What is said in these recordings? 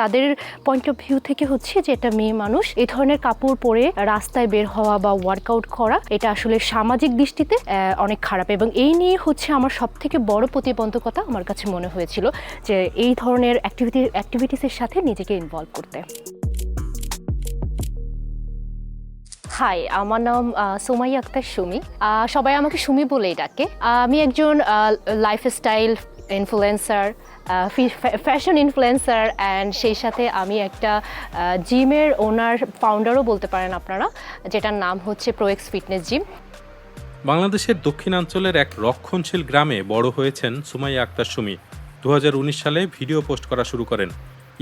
তাদের point of view থেকে হচ্ছে যে একটা মেয়ে মানুষ এই ধরনের কাপড় পরে রাস্তায় বের হওয়া বা ওয়ার্কআউট করা, এটা আসলে সামাজিক দৃষ্টিতে অনেক খারাপ। এবং এই নিয়ে হচ্ছে আমার সব থেকে বড় প্রতিবন্ধকতা আমার কাছে মনে হয়েছিল যে এই ধরনের অ্যাক্টিভিটি অ্যাক্টিভিটিসের সাথে নিজেকে ইনভলভ করতে। হাই আমার নাম সোমাই আক্তার সুমি। সবাই আমাকে সুমি বলেই ডাকে। আমি একজন lifestyle influencer fashion influencer and সেই সাথে আমি একটা জিমের ওনার ফাউন্ডারও বলতে পারেন আপনারা, যেটার নাম হচ্ছে প্রোয়েক্স ফিটনেস জিম বাংলাদেশের দক্ষিণাঞ্চলের এক রক্ষণশীল গ্রামে বড় হয়েছেন সুমাইয়া আক্তার সুমি। দু হাজার উনিশ সালে ভিডিও পোস্ট করা শুরু করেন।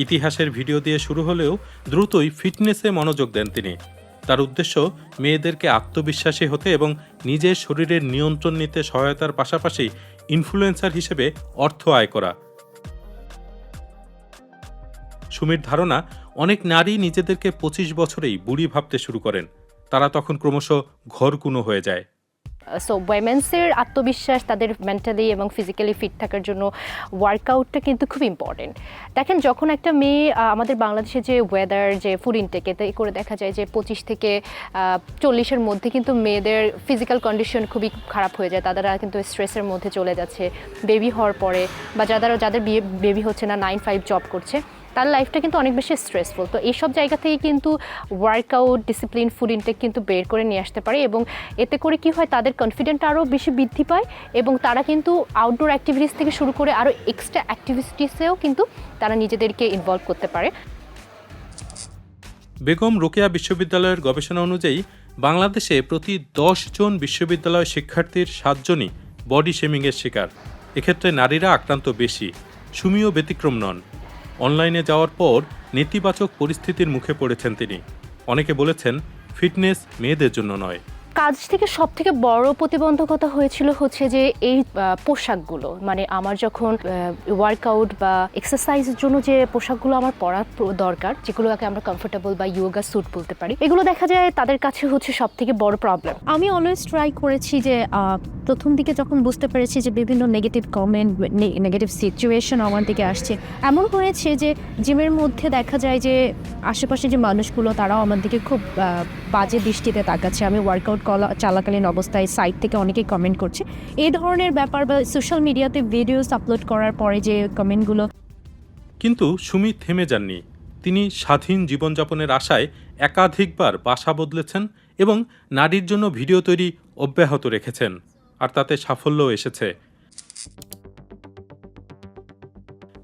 ইতিহাসের ভিডিও দিয়ে শুরু হলেও দ্রুতই ফিটনেসে মনোযোগ দেন তিনি। তার উদ্দেশ্য, মেয়েদেরকে আত্মবিশ্বাসী হতে এবং নিজের শরীরের নিয়ন্ত্রণ নিতে সহায়তার পাশাপাশি ইনফ্লুয়েন্সার হিসেবে অর্থ আয় করা। সুমির ধারণা, অনেক নারী নিজেদেরকে পঁচিশ বছরেই বুড়ি ভাবতে শুরু করেন। তারা তখন ক্রমশ ঘরকুনো হয়ে যায়। সো ওয়েমেন্সের আত্মবিশ্বাস তাদের মেন্টালি এবং ফিজিক্যালি ফিট থাকার জন্য ওয়ার্কআউটটা কিন্তু খুব ইম্পর্টেন্ট দেখেন, যখন একটা মেয়ে আমাদের বাংলাদেশে যে ওয়েদার যে ফুড ইনটেক এতে করে দেখা যায় যে পঁচিশ থেকে চল্লিশের মধ্যে কিন্তু মেয়েদের ফিজিক্যাল কন্ডিশন খুবই খারাপ হয়ে যায়। তারা কিন্তু স্ট্রেসের মধ্যে চলে যাচ্ছে। বেবি হওয়ার পরে বা যাদের যাদের বিয়ে বেবি হচ্ছে না নাইন ফাইভ জব করছে। তার লাইফটা কিন্তু অনেক বেশি স্ট্রেসফুল তো এইসব জায়গা থেকে কিন্তু ওয়ার্কআউট ডিসিপ্লিন ফুড ইনটেক কিন্তু বের করে নিয়ে আসতে পারে এবং এতে করে কি হয়, তাদের কনফিডেন্ট আরও বেশি বৃদ্ধি পায় এবং তারা কিন্তু আউটডোর অ্যাক্টিভিটিস থেকে শুরু করে আরও এক্সট্রা অ্যাক্টিভিটিসেও কিন্তু তারা নিজেদেরকে ইনভলভ করতে পারে। বেগম রোকেয়া বিশ্ববিদ্যালয়ের গবেষণা অনুযায়ী, বাংলাদেশে প্রতি দশ জন বিশ্ববিদ্যালয় শিক্ষার্থীর সাতজনই বডি শেমিংয়ের শিকার। এক্ষেত্রে নারীরা আক্রান্ত বেশি, সুমিও ব্যতিক্রম নন। অনলাইনে যাওয়ার পর নেতিবাচক পরিস্থিতির মুখে পড়েছেন তিনি। অনেকে বলেছেন ফিটনেস মেয়েদের জন্য নয়। কাজ থেকে সব থেকে বড় প্রতিবন্ধকতা হয়েছিল হচ্ছে যে এই পোশাকগুলো। মানে আমার যখন ওয়ার্কআউট বা এক্সারসাইজের জন্য যে পোশাকগুলো আমার পরা দরকার যেগুলোকে আমরা কমফোর্টেবল বা ইয়োগা স্যুট বলতে পারি এগুলো দেখা যায় তাদের কাছে হচ্ছে সব থেকে বড় প্রবলেম আমি অলওয়েজ ট্রাই করেছি যে প্রথম দিকে যখন বুঝতে পেরেছি যে বিভিন্ন নেগেটিভ কমেন্ট নেগেটিভ সিচুয়েশন আমার দিকে আসছে, এমন হয়েছে যে জিমের মধ্যে দেখা যায় যে আশেপাশে যে মানুষগুলো তারাও আমার দিকে খুব বাজে দৃষ্টিতে তাকাচ্ছে। আমি ওয়ার্কআউট করা চালাকালীন অবস্থায় সাইট থেকে অনেকেই কমেন্ট করছে। এই ধরনের ব্যাপার বা সোশ্যাল মিডিয়াতে ভিডিওস আপলোড করার পরে যে কমেন্টগুলো কিন্তু সুমি থেমে যাননি। তিনি স্বাধীন জীবনযাপনের আশায় একাধিকবার বাসা বদলেছেন এবং নারীর জন্য ভিডিও তৈরি অব্যাহত রেখেছেন। আর তাতে সাফল্যও এসেছে।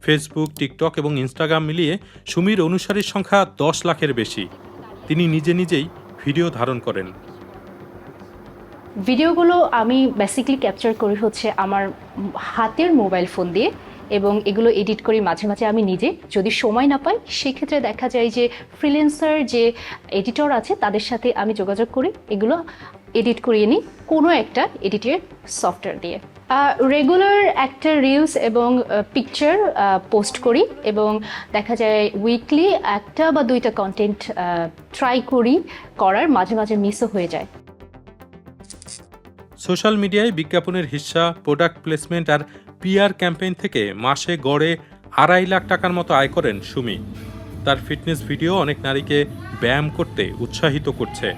ফেসবুক টিকটক এবং ইনস্টাগ্রাম মিলিয়ে সুমির অনুসারীর সংখ্যা দশ লাখের বেশি। তিনি নিজে নিজেই ভিডিও ধারণ করেন। ভিডিওগুলো আমি বেসিক্যালি ক্যাপচার করি হচ্ছে আমার হাতের মোবাইল ফোন দিয়ে এবং এগুলো এডিট করি মাঝে মাঝে আমি নিজে। যদি সময় না পাই, সেক্ষেত্রে দেখা যায় যে ফ্রিল্যান্সার যে এডিটর আছে, তাদের সাথে আমি যোগাযোগ করি। এগুলো এডিট করিয়ে নিই কোনো একটা এডিটের সফটওয়্যার দিয়ে। রেগুলার একটা রিলস এবং পিকচার পোস্ট করি এবং দেখা যায় উইকলি একটা বা দুইটা কন্টেন্ট ট্রাই করি করার মাঝে মাঝে মিসও হয়ে যায়। সোশ্যাল মিডিয়ায় বিজ্ঞাপনের হিস্সা প্রোডাক্ট প্লেসমেন্ট আর পিআর ক্যাম্পেইন থেকে মাসে গড়ে আড়াই লাখ টাকার মতো আয় করেন সুমি। তার ফিটনেস ভিডিও অনেক নারীকে ব্যায়াম করতে উৎসাহিত করছে।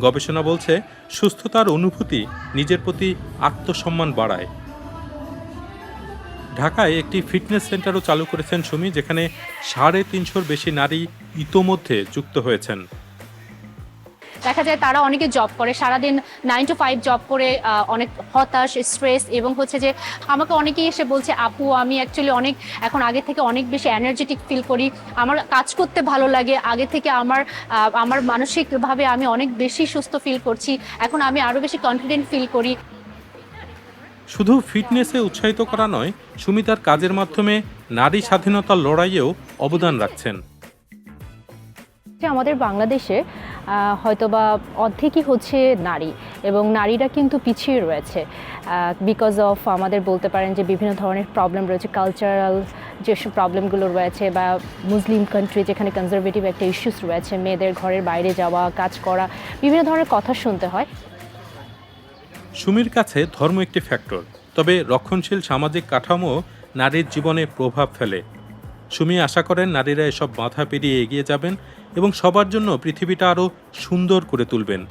গবেষণা বলছে, সুস্থতার অনুভূতি নিজের প্রতি আত্মসম্মান বাড়ায়। ঢাকায় একটি ফিটনেস সেন্টারও চালু করেছেন সুমি, যেখানে সাড়ে তিনশোর বেশি নারী ইতোমধ্যে যুক্ত হয়েছেন। দেখা যায় তারা অনেকে জব করে সারাদিন নাইন টু ফাইভ জব করে অনেক হতাশ স্ট্রেস এবং হচ্ছে যে আমাকে অনেকেই এসে বলছে আপু আমি অ্যাকচুয়ালি অনেক এখন আগে থেকে অনেক বেশি এনার্জেটিক ফিল করি। আমার কাজ করতে ভালো লাগে। আগে থেকে আমার আমার মানসিকভাবে আমি অনেক বেশি সুস্থ ফিল করছি। এখন আমি আরও বেশি কনফিডেন্ট ফিল করি। শুধু ফিটনেসে উৎসাহিত করা নয় সুমি তার কাজের মাধ্যমে নারী স্বাধীনতার লড়াইয়েও অবদান রাখছেন। আমাদের বাংলাদেশে হয়তোবা অর্ধেকই হচ্ছে নারী এবং নারীরা কিন্তু পিছিয়ে রয়েছে বিকজ অফ আমাদের বলতে পারেন যে বিভিন্ন ধরনের প্রবলেম রয়েছে কালচারাল যেসব প্রবলেমগুলো রয়েছে বা মুসলিম কান্ট্রি যেখানে কনজারভেটিভ একটা ইস্যুস রয়েছে, মেয়েদের ঘরের বাইরে যাওয়া, কাজ করা, বিভিন্ন ধরনের কথা শুনতে হয়। সুমির কাছে ধর্ম একটি ফ্যাক্টর তবে রক্ষণশীল সামাজিক কাঠামো নারীর জীবনে প্রভাব ফেলে। সুমি আশা করেন নারীরা এসব বাধা পেরিয়ে এগিয়ে যাবেন এবং সবার জন্য পৃথিবীটা আরও সুন্দর করে তুলবেন।